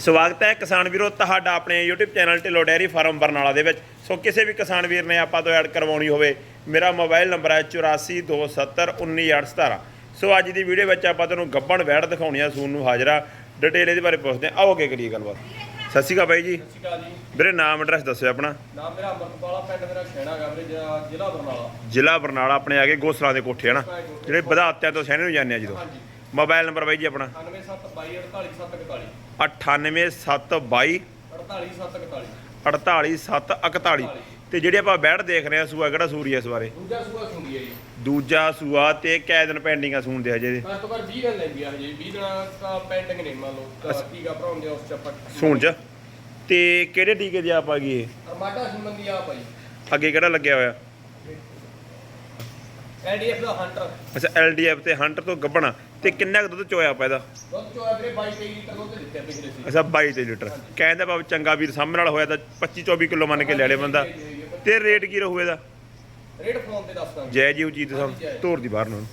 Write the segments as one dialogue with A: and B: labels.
A: ਸਵਾਗਤ ਹੈ ਕਿਸਾਨ ਵੀਰੋ ਤੁਹਾਡਾ ਆਪਣੇ YouTube channel Dhillon dairy farm Barnala ਦੇ ਵਿੱਚ। ਸੋ ਕਿਸੇ ਵੀ ਕਿਸਾਨ ਵੀਰ ਨੇ ਆਪਾਂ ਤੋਂ ਐਡ ਕਰਵਾਉਣੀ ਹੋਵੇ ਮੇਰਾ ਮੋਬਾਈਲ ਨੰਬਰ ਹੈ 8427191817 ਸੋ ਅੱਜ ਦੀ ਵੀਡੀਓ ਵਿੱਚ ਆਪਾਂ ਤੁਹਾਨੂੰ ਗੱਬਣ ਵੈੜ ਦਿਖਾਉਣੀ ਆ ਸੂਨ ਨੂੰ ਹਾਜ਼ਰਾ। ਡਿਟੇਲ ਇਹਦੇ ਬਾਰੇ ਪੁੱਛਦੇ ਹਾਂ ਆਓ ਅੱਗੇ ਕਰੀਏ ਗੱਲਬਾਤ। ਸਤਿ ਸ਼੍ਰੀ ਅਕਾਲ ਬਾਈ ਜੀ।
B: ਸਤਿ ਸ਼੍ਰੀ ਅਕਾਲ ਜੀ।
A: ਵੀਰੇ ਨਾਮ ਐਡਰੈਸ ਦੱਸਿਓ ਆਪਣਾ।
B: ਨਾਮ ਮੇਰਾ ਅਮਰਤਪਾਲਾ ਪਿੰਡ ਮੇਰਾ ਖੈਣਾ ਗਾਵਰੇ ਜ਼ਿਲ੍ਹਾ ਬਰਨਾਲਾ।
A: ਜ਼ਿਲ੍ਹਾ ਬਰਨਾਲਾ ਆਪਣੇ ਆ ਗਏ ਗੋਸਲਾਂ ਦੇ ਕੋਠੇ ਹਨਾ? ਜਿਹੜੇ ਵਧਾਤਿਆਂ ਤੋਂ ਸਹਿਣੇ ਨੂੰ ਜਾਂਦੇ ਆ ਜਦੋਂ। ਮੋਬਾਈਲ ਨੰਬਰ ਬਾਈ ਜੀ ਆਪਣਾ।
B: 9722
A: 98722
B: 48741
A: 48741 ਤੇ ਜਿਹੜੇ ਆਪਾਂ ਬੈੜ ਦੇਖ ਰਹੇ ਆ ਸੂਆ ਕਿਹੜਾ ਸੂਰੀ ਇਸ ਬਾਰੇ?
B: ਦੂਜਾ ਸੂਆ ਸੁਣਦੀ ਹੈ ਜੀ।
A: ਦੂਜਾ ਸੂਆ ਤੇ ਕੈ ਦਿਨ ਪੈਂਡਿੰਗ ਆ ਸੂਣ ਦੇ ਹਜੇ। ਦੇ
B: ਘਰ ਤੋਂ ਘਰ 20 ਦਿਨ ਲੈਂਦੀ ਆ ਹਜੇ। 20 ਦਿਨਾਂ ਦਾ ਪੈਂਡਿੰਗ ਨਹੀਂ ਮੰਨ ਲਓ। ਤਾਂ ਟੀਕਾ ਭਰਾਉਂਦੇ ਆ ਉਸ ਚ ਆਪਾਂ
A: ਸੂਣ ਚ। ਤੇ ਕਿਹੜੇ ਟੀਕੇ ਦੀ ਆਪ ਆ ਗਈ ਇਹ?
B: ਅਰਮਾਟਾ ਸੰਬੰਧੀ ਆ ਭਾਈ
A: ਅੱਗੇ ਕਿਹੜਾ ਲੱਗਿਆ ਹੋਇਆ?
B: ਐਡੀਐਫ ਦਾ ਹੰਟਰ
A: ਅੱਛਾ ਐਲਡੀਐਫ ਤੇ ਹੰਟਰ ਤੋਂ ਗੱਬਣਾ ਤੇ ਕਿੰਨਾ ਕੁ ਦੁੱਧ ਚੋਇਆ ਆਪਾਂ ਇਹਦਾ?
B: ਦੁੱਧ ਚੋਆ ਵੀਰੇ 22 23 ਲੀਟਰ ਦੁੱਧ ਦਿੱਤੇ ਪਿਛਲੇ ਸੀ
A: ਅੱਛਾ 22 ਤੇ ਲੀਟਰ। ਕਹਿੰਦਾ ਬਾਬ ਚੰਗਾ ਵੀਰ ਸਾਹਮਣੇ ਨਾਲ ਹੋਇਆ ਤਾਂ 25 24 ਕਿਲੋ ਮੰਨ ਕੇ ਲੈ ਲੈ ਬੰਦਾ। ਤੇ ਰੇਟ ਕੀ ਰਹੂ ਇਹਦਾ?
B: ਰੇਡ ਫੋਨ ਤੇ ਦੱਸ ਦਾਂਗੇ।
A: ਜੈ ਜੀ ਉਜੀਤ ਸਾਹਿਬ ਧੋਰ ਦੀ ਬਾਹਰ ਨੂੰ।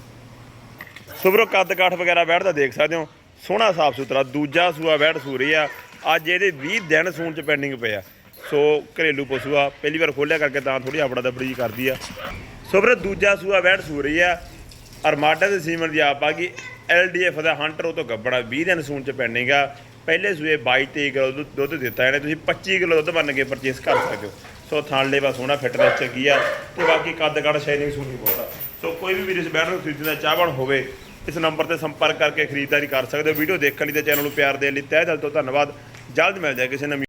A: ਸੁਬਰੋ ਕੱਦ ਕਾਠ ਵਗੈਰਾ ਬੈਠਦਾ ਦੇਖ ਸਕਦੇ ਹੋ। ਸੋਹਣਾ ਸਾਫ਼ ਸੁਥਰਾ ਦੂਜਾ ਸੂਆ ਬੈਠ ਸੂਰੀ ਆ। ਅੱਜ ਇਹਦੇ 20 ਦਿਨ ਸੂਣ ਚ ਪੈਂਡਿੰਗ ਪਿਆ। ਸੋ ਘਰੇਲੂ ਪਸ਼ੂ ਆ ਪਹਿਲੀ ਵਾਰ ਖੋਲਿਆ ਕਰਕੇ ਤਾਂ ਥੋੜੀ ਆਪੜਾ ਦਬੜੀ ਕਰਦੀ ਆ। ਸੋ ਸੁਬਰੋ ਦੂਜਾ ਸੂਆ ਬੈਟ ਸੂ ਰਹੀ ਆ। ਅਰਮਾਡਾ ਦੇ ਸੀਮਨ ਦੀ ਆਪ ਆ ਗਈ। ਐਲਡੀਐਫ ਦਾ ਹੰਟਰ ਉਹ ਤੋਂ ਗੱਬੜਾ 20 ਦਿਨ ਸੂਣ ਚ ਪੈਂਡਿੰਗ ਆ ਪਹਿਲੇ ਸੂਏ 22 23 ਕਿਲੋ ਦੁੱਧ- ਦਿੱਤਾ ਇਹਨੇ। ਤੁਸੀਂ 25 ਕਿਲੋ ਦੁੱਧ ਮੰਨ ਕੇ ਪਰਚੇਸ ਕਰ ਸਕਦੇ ਹੋ। ਸੋ ਥਾਂਲੇ ਬਸ ਸੋਹਣਾ ਫਿਟਨੈਸ ਚੰਗੀ ਆ। ਤੇ ਬਾਕੀ ਕੱਦ ਕੱਦ ਸ਼ਾਈਨਿੰਗ ਸੂਣੀ ਬਹੁਤ ਆ। ਸੋ ਕੋਈ ਵੀ ਵੀਰ ਇਸ ਬੈਠ ਨੂੰ ਖਰੀਦਣਾ ਚਾਹਵਣ ਹੋਵੇ, ਇਸ ਨੰਬਰ ਤੇ ਸੰਪਰਕ ਕਰਕੇ ਖਰੀਦਦਾਰੀ ਕਰ ਸਕਦੇ ਹੋ। ਵੀਡੀਓ ਦੇਖਣ ਲਈ ਤੇ ਚੈਨਲ ਨੂੰ ਪਿਆਰ ਦੇਣ ਲਈ ਤਹਿ ਦਿਲ ਤੋਂ ਧੰਨਵਾਦ। ਜਲਦ ਮਿਲ ਜਾਏ ਕਿਸੇ ਨਵੀਂ